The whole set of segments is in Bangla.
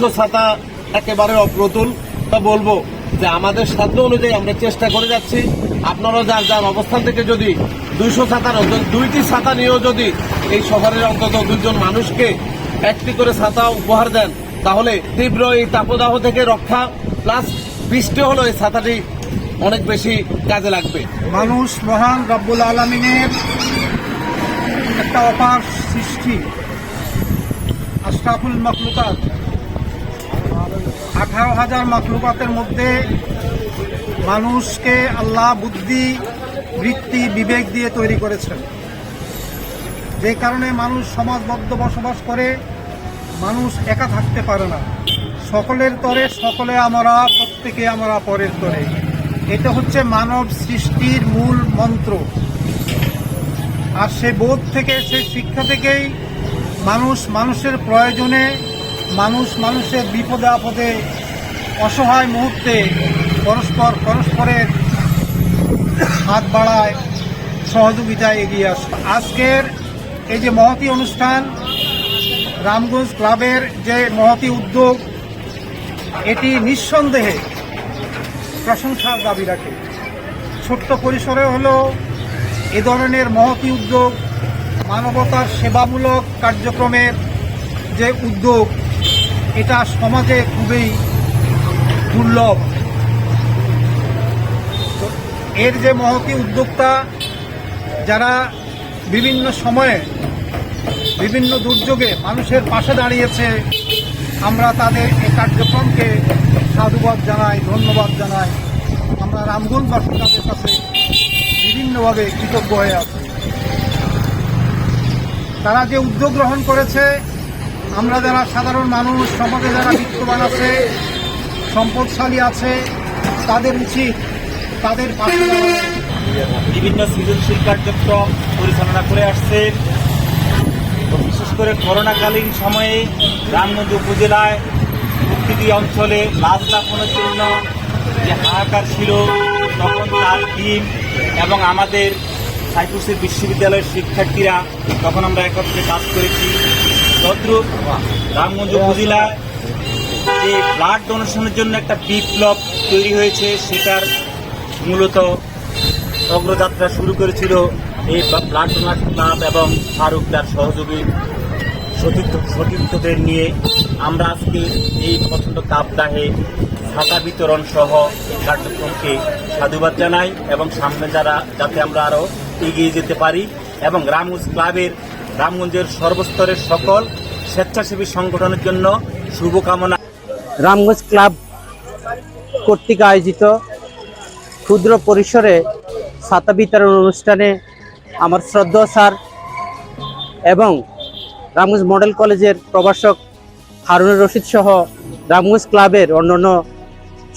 দুইশো ছাতা একেবারে অপ্রতুল। তা বলব যে আমাদের সাধ্য অনুযায়ী আমরা চেষ্টা করে যাচ্ছি। আপনারা যার যার অবস্থান থেকে যদি দুইশো ছাতার দুইটি ছাতা নিয়েও যদি এই শহরের অন্তত দুজন মানুষকে একটি করে ছাতা উপহার দেন, তাহলে তীব্র এই তাপদাহ থেকে রক্ষা, প্লাস বৃষ্টি হলো এই ছাতাটি অনেক বেশি কাজে লাগবে। মানুষ মহান রব্বুল আলমিনের একটা অপার সৃষ্টি, আশরাফুল মখলুকাত। আঠারো হাজার মখলুকাতের মধ্যে মানুষকে আল্লাহ বুদ্ধি, বৃত্তি, বিবেক দিয়ে তৈরি করেছেন। যে কারণে মানুষ সমাজবদ্ধ বসবাস করে, মানুষ একা থাকতে পারে না। সকলের তরে সকলে আমরা, প্রত্যেকে আমরা পরের তরে। এটা হচ্ছে মানব সৃষ্টির মূল মন্ত্র। আর সে বোধ থেকে, সে শিক্ষা থেকেই মানুষ মানুষের প্রয়োজনে মানুষ মানুষের বিপদে আপদে অসহায় মুহূর্তে পরস্পর পরস্পরের হাত বাড়ায়, সহযোগিতায় এগিয়ে আসে। আজকের এই যে মহতি অনুষ্ঠান, রামগঞ্জ ক্লাবের যে মহতি উদ্যোগ, এটি নিঃসন্দেহে প্রশংসার দাবি রাখে। ছোট্ট পরিসরে হলেও এ ধরনের মহতি উদ্যোগ, মানবতার সেবামূলক কার্যক্রমের যে উদ্যোগ এটা সমাজে খুবই দুর্লভ। এর যে মহতি উদ্যোক্তা, যারা বিভিন্ন সময়ে বিভিন্ন দুর্যোগে মানুষের পাশে দাঁড়িয়েছে, আমরা তাদের এই কার্যক্রমকে সাধুবাদ জানাই, ধন্যবাদ জানাই। আমরা রামগঞ্জবাসী তাদের কাছে বিভিন্নভাবে কৃতজ্ঞ হয়ে আছি। তারা যে উদ্যোগ গ্রহণ করেছে আমরা যারা সাধারণ মানুষ, সমাজে যারা বিত্তবান আছে, সম্পদশালী আছে, তাদের উচিত তাদের। বিভিন্ন সৃজনশীল কার্যক্রম পরিচালনা করে আসছে বিশেষ করে করোনাকালীন সময়ে রামগঞ্জ উপজেলায় প্রতিটি অঞ্চলে লাশ লাফানোর জন্য যে হাহাকার ছিল, তখন তার টিম এবং আমাদের সাইপ্রুসের বিশ্ববিদ্যালয়ের শিক্ষার্থীরা তখন আমরা একত্রে কাজ করেছি তদ্রুপ রামগঞ্জ উপজেলায় যে ব্লাড ডোনেশনের জন্য একটা বিপ্লব তৈরি হয়েছে, সেটার মূলত অগ্রযাত্রা শুরু করেছিল এই ব্লাড ডোনার ক্লাব এবং ফারুক তার সহযোগী সতীর্থ, সতীর্থদের নিয়ে। আমরা আজকে এই প্রচণ্ড কাপদাহে ছাতা বিতরণ সহ এই কার্যক্রমকে সাধুবাদ জানাই এবং সামনে যারা, যাতে আমরা আরও এগিয়ে যেতে পারি এবং রামগঞ্জ ক্লাবের রামগঞ্জের সর্বস্তরের সকল স্বেচ্ছাসেবী সংগঠনের জন্য শুভকামনা। রামগঞ্জ ক্লাব কর্তৃক আয়োজিত ক্ষুদ্র পরিসরে ছাতা বিতরণ অনুষ্ঠানে আমার শ্রদ্ধা স্যার এবং রামগঞ্জ মডেল কলেজের প্রভাষক হারুনুর রশিদ সহ রামগঞ্জ ক্লাবের অন্যান্য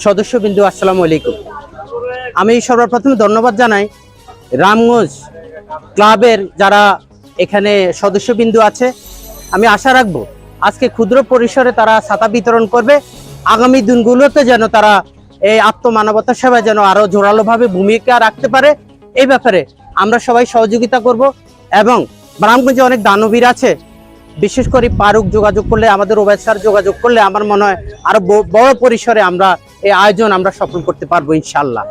সদস্যবিন্দু, আসসালামু আলাইকুম। আমি সর্বপ্রথম ধন্যবাদ জানাই রামগঞ্জ ক্লাবের যারা এখানে সদস্যবিন্দু আছে। আমি আশা রাখব আজকে ক্ষুদ্র পরিসরে তারা ছাতা বিতরণ করবে। আগামী দিনগুলোতে যেন তারা এই আত্মমানবতা সেবায় যেন আরও জোরালোভাবে ভূমিকা রাখতে পারে। এই ব্যাপারে আমরা সবাই সহযোগিতা করব এবং রামগঞ্জে অনেক দানবীর আছে। বিশেষ করে পারুক যোগাযোগ করলে, আমাদের ওবেদ স্যার যোগাযোগ করলে আমার মনে হয় আরও ব- বড় পরিসরে আমরা এই আয়োজন আমরা সফল করতে পারব ইনশাল্লাহ